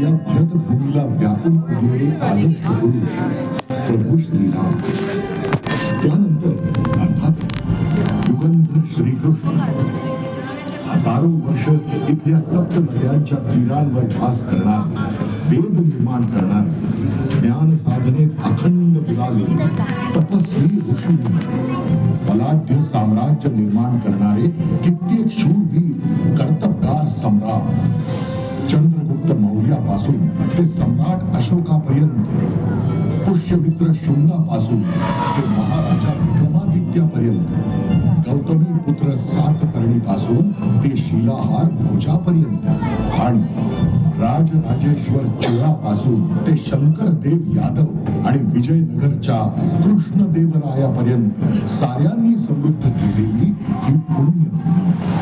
व्यापून उरलेले आदर्श पुरुष प्रभू श्रीराम. त्यानंतर अर्थात युगंधर श्रीकृष्ण. हजारो वर्ष इथल्या सप्त नद्यांच्या तीरांवर भास करणार वेद निर्माण करणार ज्ञान साधनेत अखंड बुडाले तपस्वी ऋषी बलाढ्य साम्राज्य निर्माण करणारे कित्येक शूरवीर कर्तबगार सम्राट. मौर्यापासून ते सम्राट अशोकापर्यंत पुष्यमित्र शुंगापासून ते महाराजा विक्रमादित्यापर्यंत गौतमी पुत्र सातकर्णीपासून ते शिलाहार भोजापर्यंत आणि राजराजेश्वर चोळापासून ते शंकरदेव यादव आणि विजयनगरच्या कृष्णदेवरायापर्यंत साऱ्यांनी समृद्ध केलेली ही पुण्यभूमी.